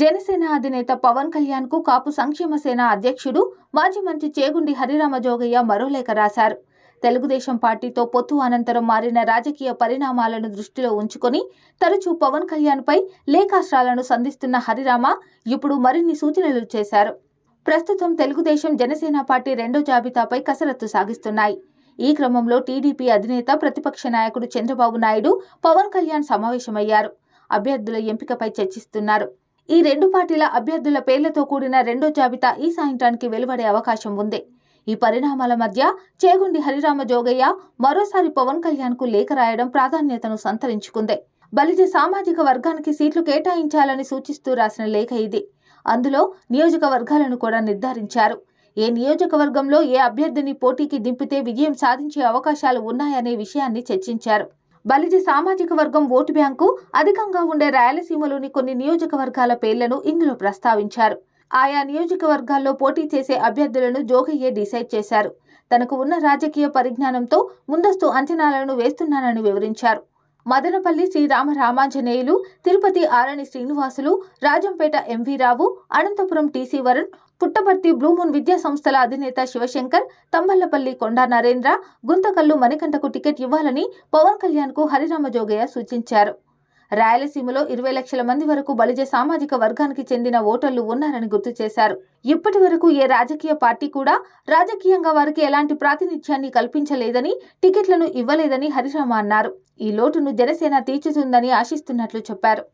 జనసేన అధినేత పవన్ కళ్యాణ్కు కాపు సంక్షేమ సేన అధ్యక్షుడు మాజీ మంత్రి చేగుండి హరిరామ జోగయ్య మరో లేఖ రాశారు. తెలుగుదేశం పార్టీతో పొత్తు అనంతరం మారిన రాజకీయ పరిణామాలను దృష్టిలో ఉంచుకొని తరచూ పవన్ కళ్యాణ్ పై సంధిస్తున్న హరిరామ ఇప్పుడు మరిన్ని సూచనలు చేశారు. ప్రస్తుతం తెలుగుదేశం జనసేన పార్టీ రెండో జాబితాపై కసరత్తు సాగిస్తున్నాయి. ఈ క్రమంలో టీడీపీ అధినేత ప్రతిపక్ష నాయకుడు చంద్రబాబు నాయుడు పవన్ కళ్యాణ్ సమావేశమయ్యారు. అభ్యర్థుల ఎంపికపై చర్చిస్తున్నారు. ఈ రెండు పార్టీల అభ్యర్థుల పేర్లతో కూడిన రెండో జాబితా ఈ సాయంత్రానికి వెలువడే అవకాశం ఉంది. ఈ పరిణామాల మధ్య చేగుండి హరిరామ జోగయ్య మరోసారి పవన్ కళ్యాణ్కు లేఖ రాయడం ప్రాధాన్యతను సంతరించుకుంది. బలిజ సామాజిక వర్గానికి సీట్లు కేటాయించాలని సూచిస్తూ రాసిన లేఖ ఇది. అందులో నియోజకవర్గాలను కూడా నిర్ధారించారు. ఏ నియోజకవర్గంలో ఏ అభ్యర్థిని పోటీకి దింపితే విజయం సాధించే అవకాశాలు ఉన్నాయనే విషయాన్ని చర్చించారు. బలిజ సామాజిక వర్గం ఓటు బ్యాంకు అధికంగా ఉండే రాయలసీమలోని కొన్ని నియోజకవర్గాల పేర్లను ఇందులో ప్రస్తావించారు. ఆయా నియోజకవర్గాల్లో పోటీ చేసే అభ్యర్థులను జోగయ్యే డిసైడ్ చేశారు. తనకు ఉన్న రాజకీయ పరిజ్ఞానంతో ముందస్తు అంచనాలను వేస్తున్నానని వివరించారు. Madanapalli Srirama Ramanjaneyulu Tirupati Arani Srinivasulu Rajampet MV Rao Anantapuram TC Varun Puttaparthi blue moon విద్యా సంస్థల అధినేత శివశంకర్ తంబళ్ళపల్లి కొండా నరేంద్ర గుంతకల్లు మణికంఠకు టికెట్ ఇవ్వాలని పవన్ కళ్యాణ్కు హరిరామ జోగయ్య సూచించారు. రాయలసీమలో ఇరవై లక్షల మంది వరకు బలిజ సామాజిక వర్గానికి చెందిన ఓటర్లు ఉన్నారని గుర్తు చేశారు. ఇప్పటి వరకు ఏ రాజకీయ పార్టీ కూడా రాజకీయంగా వారికి ఎలాంటి ప్రాతినిధ్యాన్ని కల్పించలేదని టికెట్లను ఇవ్వలేదని హరిరామ అన్నారు. ఈ లోటును జనసేన తీర్చుతుందని ఆశిస్తున్నట్లు చెప్పారు.